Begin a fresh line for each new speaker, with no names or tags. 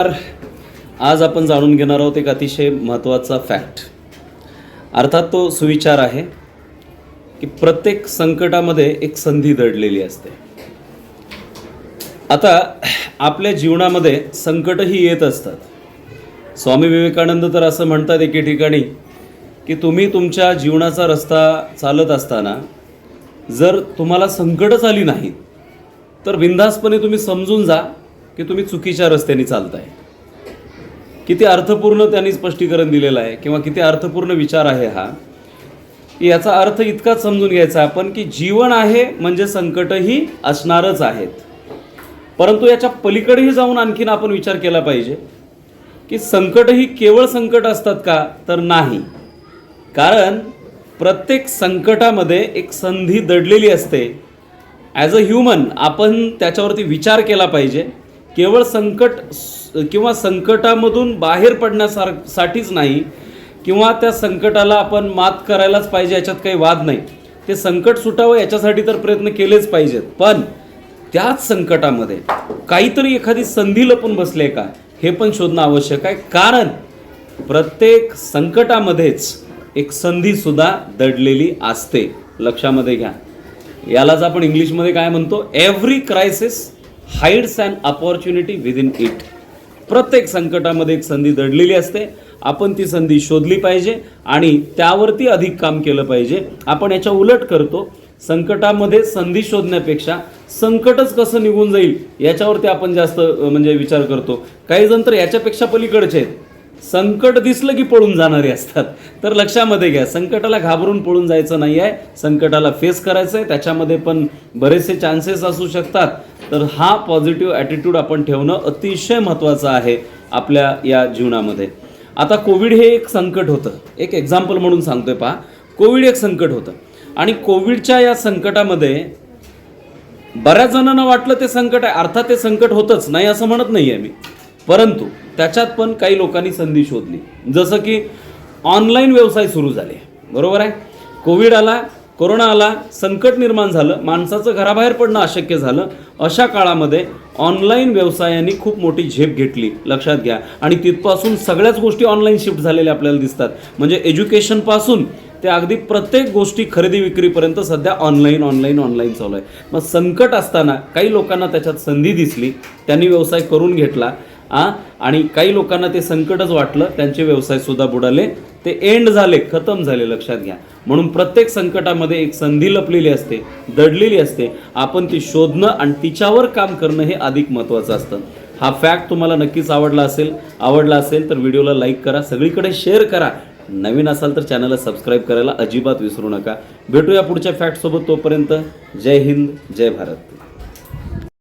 आज आपण जाणून घेणार आहोत एक अतिशय महत्त्वाचा फॅक्ट अर्थात तो सुविचार आहे की प्रत्येक संकटामध्ये एक संधी दडलेली असते. आता आपल्या जीवनामध्ये संकटही येत असतात. स्वामी विवेकानंद तर असं म्हणतात एके ठिकाणी की तुम्ही तुमच्या जीवनाचा रस्ता चालत असताना जर तुम्हाला संकटच आली नाहीत तर बिनधास्तपणे तुम्ही समजून जा की तुम्ही चुकीच्या रस्त्याने चालताय. किती अर्थपूर्ण त्यांनी स्पष्टीकरण दिलेलं आहे किंवा किती अर्थपूर्ण विचार आहे हा याचा अर्थ इतकाच समजून घ्यायचा आपण की जीवन आहे म्हणजे संकटही असणारच आहेत. परंतु याच्या पलीकडेही जाऊन आणखीन आपण विचार केला पाहिजे की संकटही केवळ संकट असतात का तर नाही. कारण प्रत्येक संकटामध्ये एक संधी दडलेली असते. ॲज अ ह्युमन आपण त्याच्यावरती विचार केला पाहिजे. केवळ संकट किंवा संकटामधून बाहेर पडण्यासाठीच नाही किंवा त्या संकटाला आपण मात करायलाच पाहिजे याच्यात काही वाद नाही. ते संकट सुटावं याच्यासाठी तर प्रयत्न केलेच पाहिजेत. पण त्याच संकटामध्ये काहीतरी एखादी संधी लपून बसले का? हे पण शोधणं आवश्यक आहे. कारण प्रत्येक संकटामध्येच एक संधीसुद्धा दडलेली असते. लक्षामध्ये घ्या. यालाच आपण इंग्लिशमध्ये काय म्हणतो? Every crisis hides and opportunity within it. प्रत्येक संकटामध्ये एक संधी दडलेली असते. आपण ती संधी शोधली पाहिजे आणि त्यावरती अधिक काम केलं पाहिजे. आपण याच्या उलट करतो. संकटामध्ये संधी शोधण्यापेक्षा संकटच कसं निघून जाईल याच्यावरती आपण जास्त म्हणजे विचार करतो. काही जण तर याच्यापेक्षा पलीकडचे आहेत. संकट दिसलं की पळून जाणारे असतात. तर लक्षामध्ये घ्या संकटाला घाबरून पळून जायचं नाही आहे संकटाला फेस करायचं आहे त्याच्यामध्ये पण बरेचसे चान्सेस असू शकतात. तर हा पॉझिटिव्ह ॲटिट्यूड आपण ठेवणं अतिशय महत्त्वाचं आहे आपल्या या जीवनामध्ये. आता कोविड हे एक संकट होतं. एक एक्झाम्पल म्हणून सांगतोय पहा. कोविड एक संकट होतं. आणि कोविडच्या या संकटामध्ये बऱ्याच जणांना वाटलं ते संकट आहे. अर्थात ते संकट होतंच. नाही असं म्हणत नाही आहे मी. परंतु त्याच्यात पण काही लोकांनी संधी शोधली. जसं की ऑनलाईन व्यवसाय सुरू झाले. बरोबर आहे? कोविड आला कोरोना आला संकट निर्माण झालं माणसाचं घराबाहेर पडणं अशक्य झालं. अशा काळामध्ये ऑनलाईन व्यवसायाने खूप मोठी झेप घेतली. लक्षात घ्या. आणि तिथपासून सगळ्याच गोष्टी ऑनलाईन शिफ्ट झालेल्या आपल्याला दिसतात. म्हणजे एज्युकेशनपासून ते अगदी प्रत्येक गोष्टी खरेदी विक्रीपर्यंत सध्या ऑनलाईन ऑनलाईन ऑनलाईन चालू आहे. मग संकट असताना काही लोकांना त्याच्यात संधी दिसली. त्यांनी व्यवसाय करून घेतला. आ? आणि काही लोकांना ते संकटच वाटलं त्यांचे व्यवसायसुद्धा बुडाले. ते एंड झाले खतम झाले लक्षात घ्या. म्हणून प्रत्येक संकटामध्ये एक संधी लपलेली असते दडलेली असते. आपण ती शोधणं आणि तिच्यावर काम करणं हे अधिक महत्त्वाचं असतं. हा फॅक्ट तुम्हाला नक्कीच आवडला असेल आवडला असेल तर व्हिडिओला लाईक करा सगळीकडे शेअर करा. नवीन असाल तर चॅनलला सबस्क्राईब करायला अजिबात विसरू नका. भेटूया पुढच्या फॅक्टसोबत तोपर्यंत. जय हिंद जय भारत.